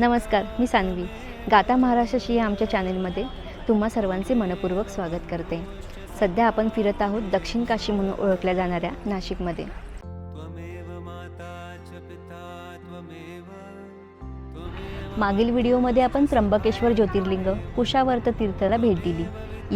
नमस्कार मी सान्वी. गाता महाराष्ट्राशी या आमच्या चॅनेलमध्ये तुम्हा सर्वांचे मनपूर्वक स्वागत करते. सध्या आपण फिरत आहोत दक्षिण काशी म्हणून ओळखल्या जाणाऱ्या नाशिकमध्ये. मागील व्हिडिओमध्ये आपण त्र्यंबकेश्वर ज्योतिर्लिंग कुशावर्त तीर्थला भेट दिली.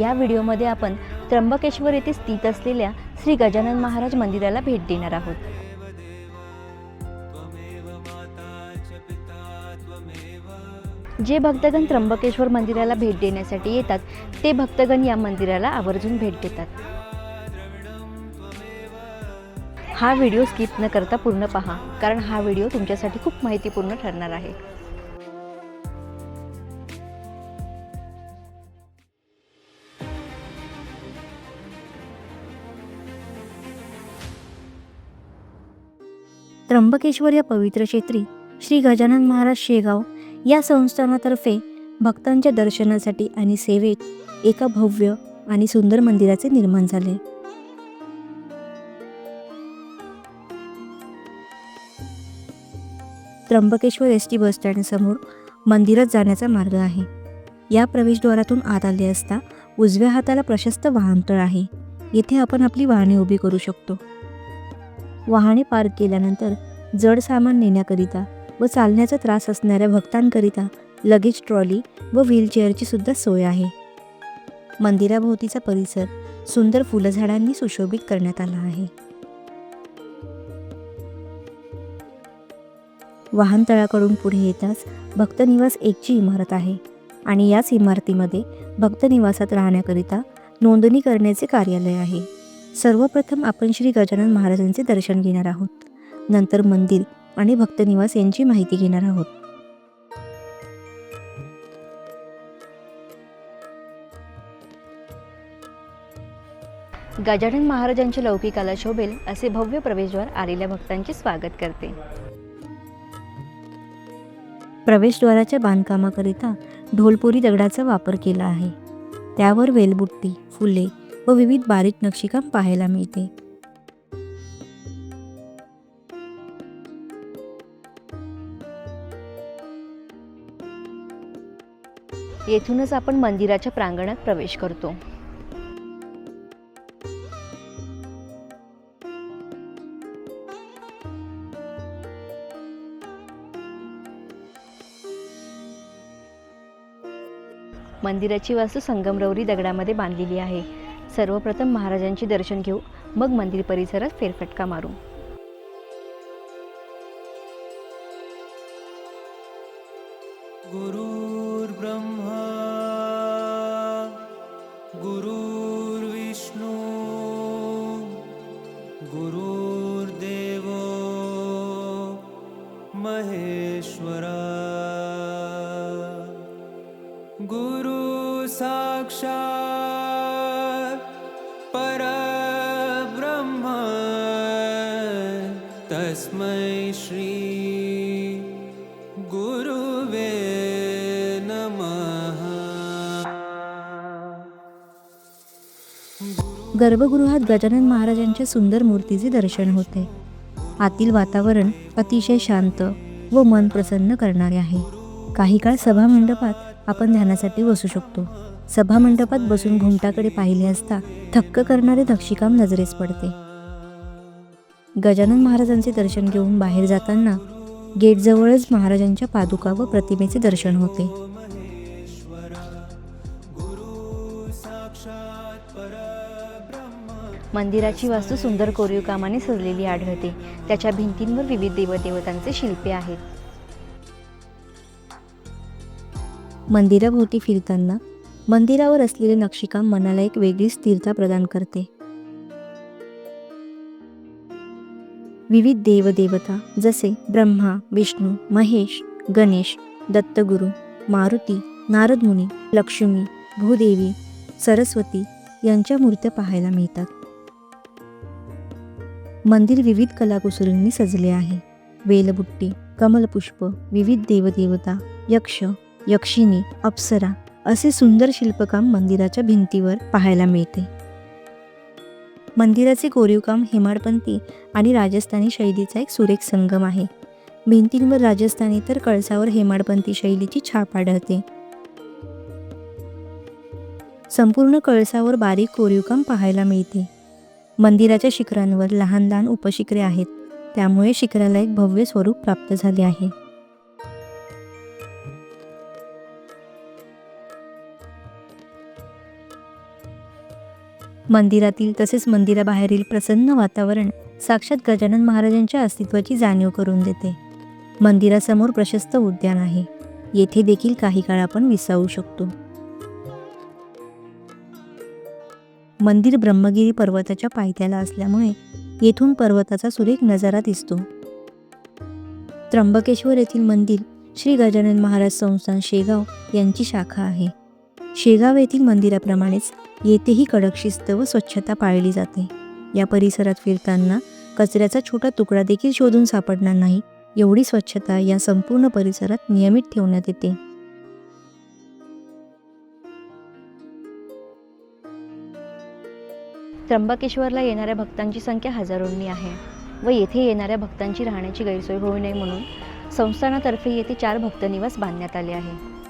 या व्हिडिओमध्ये आपण त्र्यंबकेश्वर येथे स्थित असलेल्या श्री गजानन महाराज मंदिराला भेट देणार आहोत. जे भक्तगण त्र्यंबकेश्वर मंदिराला भेट देण्यासाठी येतात ते भक्तगण या मंदिराला आवर्जून भेट देतात. हा व्हिडिओ स्किप न करता पूर्ण पहा कारण हा व्हिडिओ तुमच्यासाठी खूप माहितीपूर्ण ठरणार आहे. त्र्यंबकेश्वर या पवित्र क्षेत्री श्री गजानन महाराज शेगाव या संस्थानातर्फे भक्तांच्या दर्शनासाठी आणि सेवेत एका भव्य आणि सुंदर मंदिराचे निर्माण झाले. त्र्यंबकेश्वर एस टी बसस्टँडसमोर मंदिरात जाण्याचा मार्ग आहे. या प्रवेशद्वारातून आत आले असता उजव्या हाताला प्रशस्त वाहनतळ आहे. येथे आपण आपली वाहने उभी करू शकतो. वाहने पार्क केल्यानंतर जड सामान नेण्याकरिता व चालण्याचा त्रास असणाऱ्या भक्तांकरिता लगेज ट्रॉली व व्हीलचेअरची सुद्धा सोय आहे. मंदिराभोवतीचा परिसर सुंदर फुलझाडांनी सुशोभित करण्यात आला आहे. वाहनतळाकडून पुढे येताच भक्तनिवास एकची इमारत आहे आणि याच इमारतीमध्ये भक्तनिवासात राहण्याकरिता नोंदणी करण्याचे कार्यालय आहे. सर्वप्रथम आपण श्री गजानन महाराजांचे दर्शन घेणार आहोत. नंतर मंदिर आणि भक्तनिवास यांची माहिती घेणार आहोत. गजानन महाराजांच्या लौकिकाला शोभेल असे भव्य प्रवेशद्वार आलेल्या भक्तांचे स्वागत करते. प्रवेशद्वाराच्या बांधकामाकरिता ढोलपुरी दगडाचा वापर केला आहे. त्यावर वेलबुट्टी फुले व विविध बारीक नक्षीकाम पाहायला मिळते. येथूनच आपण मंदिराच्या प्रांगणात प्रवेश करतो. मंदिराची वास्तू संगमरवरी दगडामध्ये बांधलेली आहे. सर्वप्रथम महाराजांचे दर्शन घेऊ मग मंदिर परिसरात फेरफटका मारू. गुरु साक्षात् परब्रह्म तस्मै श्री गुरुवे नमः। गर्भगृहात गजानन महाराजांच्या सुंदर मूर्तीचे दर्शन होते. आतील वातावरण अतिशय शांत व मन प्रसन्न करणारे आहे. काही काळ सभा मंडपात आपण ध्यानासाठी बसू शकतो. सभा मंडपात बसून घुमटाकडे पाहिले असता थक्क करणारे नक्षीकाम नजरेस पडते. गजानन महाराजांचे दर्शन घेऊन बाहेर जाताना गेटजवळच महाराजांच्या पादुका व प्रतिमेचे दर्शन होते. मंदिराची वास्तू सुंदर कोरीव कामाने सजलेली आढळते त्याच्या भिंतींवर विविध देवदेवतांचे शिल्पे आहेत. मंदिराभोवती फिरताना मंदिरावर असलेले नक्षीकाम मनाला एक वेगळी स्थिरता प्रदान करते. विविध देवदेवता जसे ब्रह्मा विष्णू महेश गणेश दत्तगुरु मारुती नारदमुनी लक्ष्मी भूदेवी सरस्वती यांच्या मूर्त्या पाहायला मिळतात. मंदिर विविध कलाकुसरींनी सजले आहे. वेलबुट्टी कमलपुष्प विविध देवदेवता यक्ष यक्षिणी अप्सरा असे सुंदर शिल्पकाम मंदिराच्या भिंतीवर पाहायला मिळते. मंदिराचे कोरीवकाम हेमाडपंथी आणि राजस्थानी शैलीचा एक सुरेख संगम आहे. भिंतींवर राजस्थानी तर कळसावर हेमाडपंथी शैलीची छाप आढळते. संपूर्ण कळसावर बारीक कोरीवकाम पाहायला मिळते. मंदिराच्या शिखरांवर लहान लहान उपशिखरे आहेत. त्यामुळे शिखराला एक भव्य स्वरूप प्राप्त झाले आहे. मंदिरातील तसेच मंदिराबाहेरील प्रसन्न वातावरण साक्षात गजानन महाराजांच्या अस्तित्वाची जाणीव करून देते. मंदिरासमोर प्रशस्त उद्यान आहे. येथे देखील काही काळ आपण विसावू शकतो. मंदिर ब्रह्मगिरी पर्वताच्या पायथ्याला असल्यामुळे येथून पर्वताचा सुरेख नजारा दिसतो. त्र्यंबकेश्वर येथील मंदिर श्री गजानन महाराज संस्थान शेगाव यांची शाखा आहे. शेगाव येथील मंदिराप्रमाणेच येथेही कडक शिस्त व स्वच्छता पाळली जाते. या परिसरात फिरताना कचऱ्याचा छोटा तुकडा देखील शोधून सापडणार नाही एवढी स्वच्छता या संपूर्ण परिसरात नियमित ठेवण्यात येते. त्र्यंबकेश्वरला येणाऱ्या भक्तांची संख्या हजारोंनी आहे व येथे येणाऱ्या भक्तांची राहण्याची गैरसोय होऊ नये म्हणून संस्थानातर्फे येथे चार भक्तनिवास बांधण्यात आले आहे.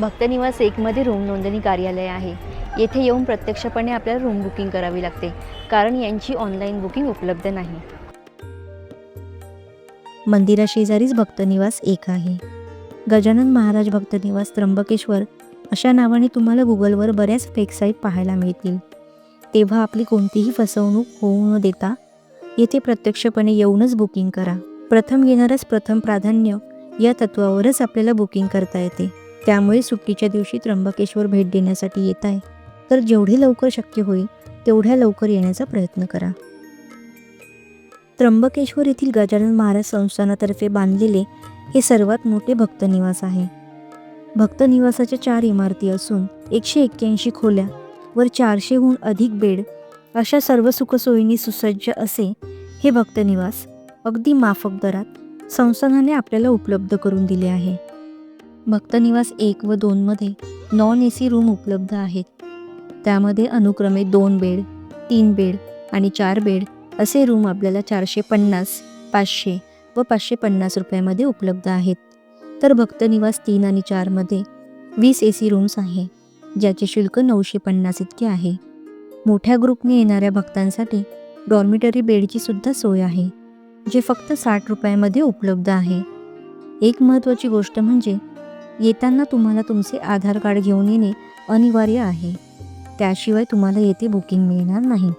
भक्तनिवास एकमध्ये रूम नोंदणी कार्यालय आहे. येथे येऊन प्रत्यक्षपणे आपल्याला रूम बुकिंग करावी लागते कारण यांची ऑनलाईन बुकिंग उपलब्ध नाही. मंदिराशेजारीच भक्तनिवास एक आहे. गजानन महाराज भक्तनिवास त्र्यंबकेश्वर अशा नावाने तुम्हाला गुगलवर बऱ्याच फेक साईट पाहायला मिळतील. तेव्हा आपली कोणतीही फसवणूक होऊ न देता येथे प्रत्यक्षपणे येऊनच बुकिंग करा. प्रथम येणारच प्रथम प्राधान्य या तत्वावरच आपल्याला बुकिंग करता येते. त्यामुळे सुट्टीच्या दिवशी त्र्यंबकेश्वर भेट देण्यासाठी येत आहे. तर जेवढे लवकर शक्य होईल तेवढ्या लवकर येण्याचा प्रयत्न करा. त्र्यंबकेश्वर येथील गजानन महाराज संस्थानातर्फे बांधलेले हे सर्वात मोठे भक्तनिवास आहे. भक्तनिवासाच्या चार इमारती असून एकशे एक्क्याऐंशी खोल्या वर चारशेहून अधिक बेड अशा सर्व सुखसोयींनी सुसज्ज असे हे भक्तनिवास अगदी माफक दरात संस्थानाने आपल्याला उपलब्ध करून दिले आहे. भक्तनिवास एक व दोनमध्ये नॉन ए सी रूम उपलब्ध आहेत. त्यामध्ये अनुक्रमे दोन बेड तीन बेड आणि चार बेड असे रूम आपल्याला चारशे पन्नास पाचशे व पाचशे पन्नास रुपयामध्ये उपलब्ध आहेत. तर भक्तनिवास तीन आणि चारमध्ये वीस ए सी रूम्स आहे ज्याचे शुल्क नऊशे पन्नास इतके आहे. मोठ्या ग्रुपने येणाऱ्या भक्तांसाठी डॉर्मिटरी बेडची सुद्धा सोय आहे जे फक्त साठ रुपयामध्ये उपलब्ध आहे. एक महत्त्वाची गोष्ट म्हणजे येताना तुम्हाला तुमचे आधार कार्ड घेऊन येणे अनिवार्य आहे. त्याशिवाय तुम्हाला येथे बुकिंग मिळणार नाही.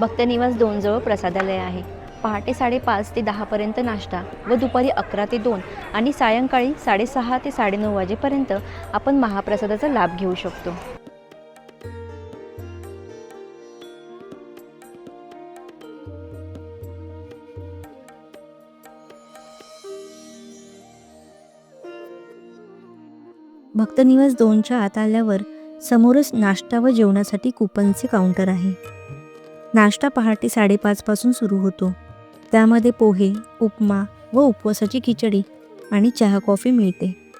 भक्तनिवास दोनजवळ प्रसादालय आहे. पहाटे साडेपाच ते दहापर्यंत नाश्ता व दुपारी अकरा ते दोन आणि सायंकाळी साडेसहा ते साडेनऊ वाजेपर्यंत आपण महाप्रसादाचा लाभ घेऊ शकतो. भक्तनिवास दोनच्या आत आल्यावर समोरच नाश्ता व जेवणासाठी कुपनचे काउंटर आहे. नाश्ता पहाटे साडेपाचपासून सुरू होतो. त्यामध्ये पोहे उपमा व उपवासाची खिचडी आणि चहा कॉफी मिळते.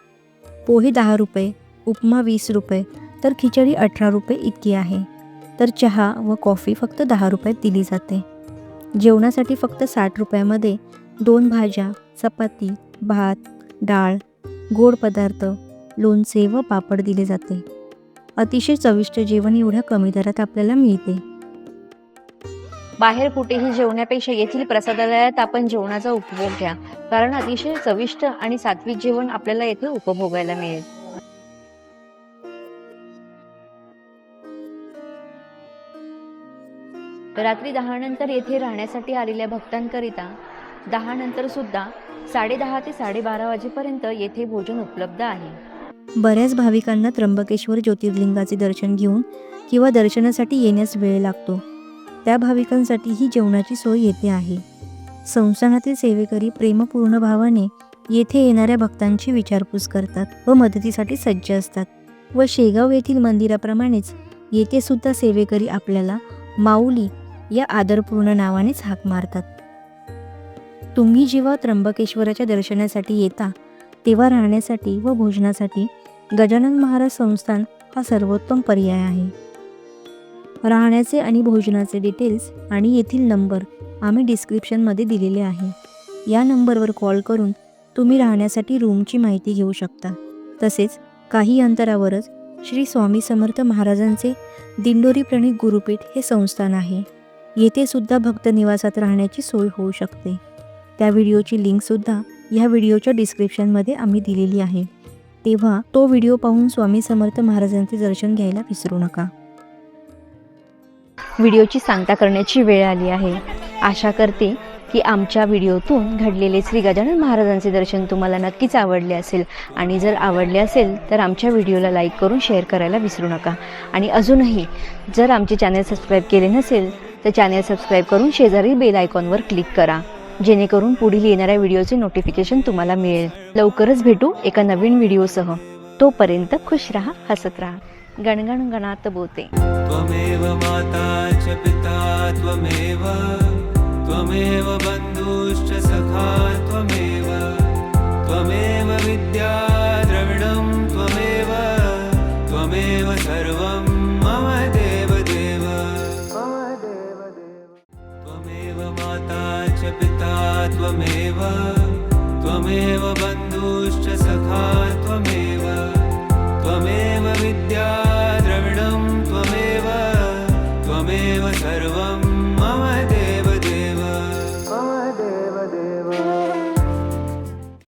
पोहे दहा रुपये उपमा वीस रुपये तर खिचडी अठरा रुपये इतकी आहे. तर चहा व कॉफी फक्त दहा रुपयात दिली जाते. जेवणासाठी फक्त साठ रुपयामध्ये दोन भाज्या चपाती भात डाळ गोड पदार्थ लोणचे व पापड दिले जाते. अतिशय चविष्ट जेवण एवढ्या कमी दरात आपल्याला मिळते. बाहेर कुठेही जेवण्यापेक्षा येथील प्रसादालयात आपण जेवणाचा उपभोग घ्या कारण अतिशय चविष्ट आणि सात्विक जेवण आपल्याला येथे उपभोगायला मिळेल. रात्री दहानंतर येथे राहण्यासाठी आलेल्या भक्तांकरिता दहानंतर सुद्धा साडेदहा ते साडेबारा वाजेपर्यंत येथे भोजन उपलब्ध आहे. बऱ्याच भाविकांना त्र्यंबकेश्वर ज्योतिर्लिंगाचे दर्शन घेऊन किंवा दर्शनासाठी येण्यास वेळ लागतो. त्या भाविकांसाठी ही जेवणाची सोय येथे आहे. संस्थानातील सेवेकरी प्रेमपूर्ण भावाने येथे येणाऱ्या भक्तांची विचारपूस करतात व मदतीसाठी सज्ज असतात व शेगाव येथील मंदिराप्रमाणेच येथे सुद्धा सेवेकरी आपल्याला माऊली या आदरपूर्ण नावानेच हाक मारतात. तुम्ही जेव्हा त्र्यंबकेश्वराच्या दर्शनासाठी येता तेव्हा राहण्यासाठी व भोजनासाठी गजानन महाराज संस्थान हा सर्वोत्तम पर्याय आहे. राहण्याचे आणि भोजनाचे डिटेल्स आणि येथील नंबर आम्ही डिस्क्रिप्शनमध्ये दिलेले आहे. या नंबरवर कॉल करून तुम्ही राहण्यासाठी रूमची माहिती घेऊ शकता. तसेच काही अंतरावरच श्री स्वामी समर्थ महाराजांचे दिंडोरी प्रणित गुरुपीठ हे संस्थान आहे. येथे सुद्धा भक्त निवासात राहण्याची सोय होऊ शकते. त्या व्हिडिओची लिंकसुद्धा ह्या व्हिडिओच्या डिस्क्रिप्शनमध्ये आम्ही दिलेली आहे. तेव्हा तो व्हिडिओ पाहून स्वामी समर्थ महाराजांचे दर्शन घ्यायला विसरू नका. व्हिडिओची सांगता करण्याची वेळ आली आहे. आशा करते की आमच्या व्हिडिओतून घडलेले श्री गजानन महाराजांचे दर्शन तुम्हाला नक्कीच आवडले असेल. आणि जर आवडले असेल तर आमच्या व्हिडिओला लाईक करून शेअर करायला विसरू नका. आणि अजूनही जर आमचे चॅनल सबस्क्राईब केले नसेल तर चॅनल सबस्क्राईब करून शेजारी बेल आयकॉनवर क्लिक करा. जेणेकरून पुढील येणाऱ्या व्हिडिओचे नोटिफिकेशन तुम्हाला मिळेल. लवकरच भेटू एका नवीन व्हिडिओसह. तोपर्यंत खुश राहा हसत राहा. गणगण गणात बोते. त्वमेव माता च पिता त्वमेव त्वमेव बन्धुश्च सखा त्वमेव त्वमेव विद्या द्रविणं त्वमेव त्वमेव सर्वं त्वमेव त्वमेव बन्धुश्च सखा त्वमेव